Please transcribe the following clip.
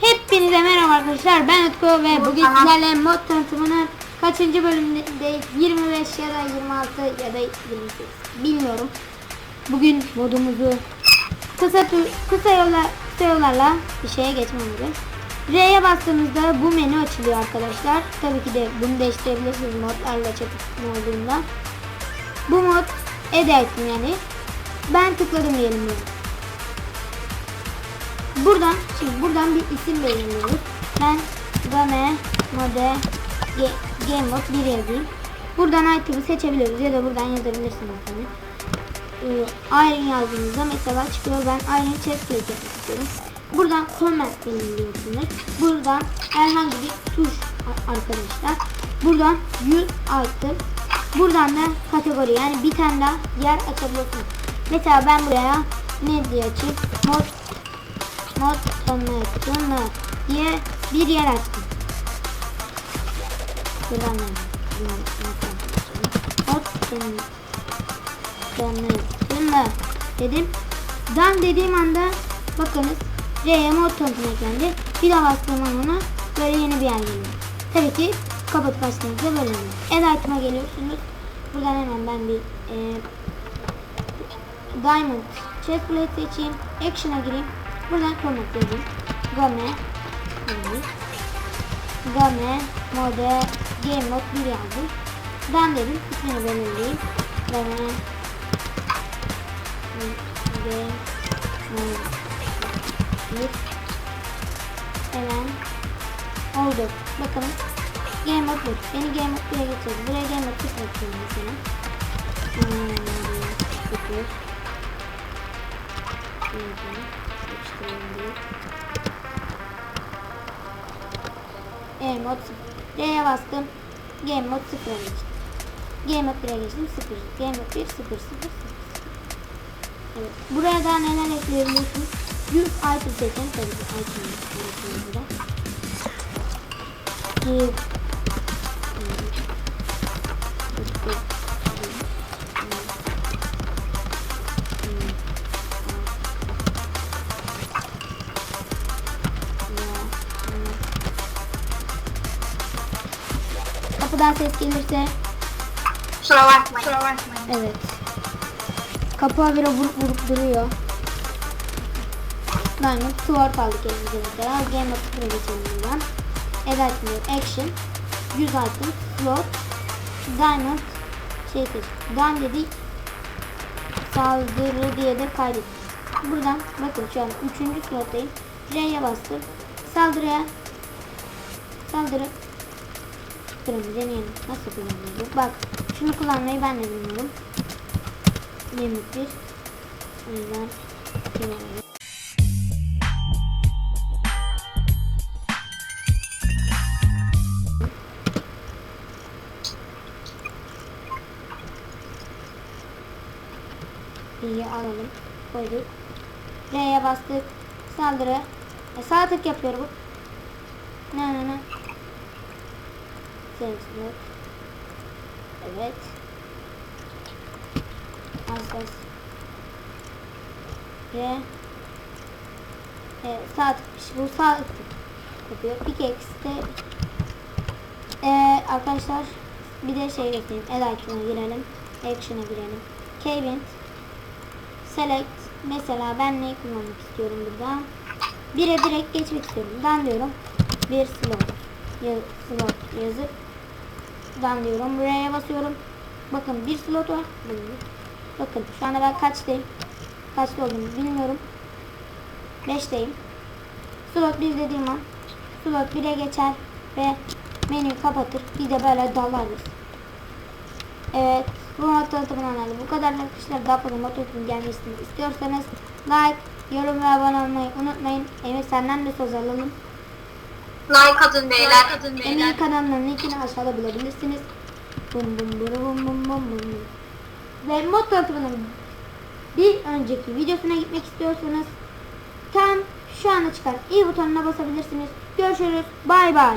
Hepinize merhaba arkadaşlar ben Utku ve bugün sizlerle mod tanıtımının kaçıncı bölümündeyiz 25 ya da 26 ya da 28 bilmiyorum. Bugün modumuzu kısa kısa yolla kısa yollarla bir şeye geçmemiz R'ye bastığımızda bu menü açılıyor arkadaşlar Tabii ki de bunu değiştirebilirsiniz modlarla çatışma olduğunda Bu mod edersin yani Ben tıkladım diyelim Buradan şimdi buradan bir isim belirliyoruz. Ben Game Mode Ge, Game Mode 1 yazayım. Buradan item'ı seçebiliyoruz ya da buradan yazabilirsiniz efendim. Ee, Iron yazdığınızda mesela çıkıyor ben Iron Chest yapmak istiyorum. Buradan comment belirliyorsunuz. Buradan herhangi bir tuş arkadaşlar. Buradan use item. Buradan da kategori yani bir tane daha yer açabiliyorsunuz. Mesela ben buraya ne diye açayım? Mod mod tanıtımı diye bir yer açtım. Buradan? Mod tanıtımı dedim. Dan dediğim anda bakınız R'ye mod tanıtımı eklendi. Bir daha bastığım an ona böyle yeni bir yer geliyor. Tabii ki kapatıp açtığınızda böyle oluyor. Add item'a geliyorsunuz. Buradan hemen ben bir e, Diamond chest plate seçeyim. Action'a gireyim. Buradan comment yazayım. Game. Game mode game mode 1 yazdım. Ben dedim ismini belirleyeyim. Game game mode 1 Hemen oldu. Bakalım. Game mode 1. Beni game mode 1'e getirdi. Buraya game mode 0 ekliyorum mesela. Hmm, 0 Game mode 0. D'ye bastım. Game mode 0'a geçtim. Game mode 1'e geçtim 0. Game mode 1 0 0 0. Evet. Buraya daha neler ekleyebiliyorsunuz? 100 item seçin. Tabii ki item seçin burada. Kapıdan ses gelirse Kusura bakmayın. Kusura bakmayın. evet. Kapı habire vurup vurup duruyor. Diamond Sword aldık elimize mesela. Game of buradan. Evet. Action. 100 item. Slot. Diamond. Şey seç. Dan dedik. Saldırı diye de kaydettik. Buradan bakın şu an 3. slottayım. J'ye bastım. Saldırıya. Saldırı. Durun deneyelim. Nasıl kullanılıyor? Bak şunu kullanmayı ben de bilmiyorum. Limit bir. O yüzden kullanıyorum. İyi alalım. Koyduk. R'ye bastık. Saldırı. E, sağ tık yapıyorum. Ne ne ne. Sensör. Evet. Az az. Ve e, sağ tıkmış. Bu sağ tık yapıyor. Pickaxe'de e, arkadaşlar bir de şey ekleyeyim. El icon'a girelim. Action'a girelim. Kevin Select. Mesela ben neyi kullanmak istiyorum burada? Bire direkt geçmek istiyorum. Ben diyorum. Bir slot. Ya, slot yazıp Dan diyorum. R'ye basıyorum. Bakın bir slot var. Bakın şu anda ben kaçtayım? Kaçta olduğumu bilmiyorum. 5'teyim. Slot 1 dediğim an slot 1'e geçer ve menüyü kapatır. Bir de böyle dalarız. Evet. Bu tanıtımından herhalde bu kadar arkadaşlar. Daha fazla tanıtımı gelmesini istiyorsanız like, yorum ve abone olmayı unutmayın. Emir senden de söz alalım. Like atın beyler. atın Emir kanalının linkini aşağıda bulabilirsiniz. Bum bum bum bum bum bum bum. Ve mod tanıtımının bir önceki videosuna gitmek istiyorsanız tam şu anda çıkan i butonuna basabilirsiniz. Görüşürüz. Bay bay.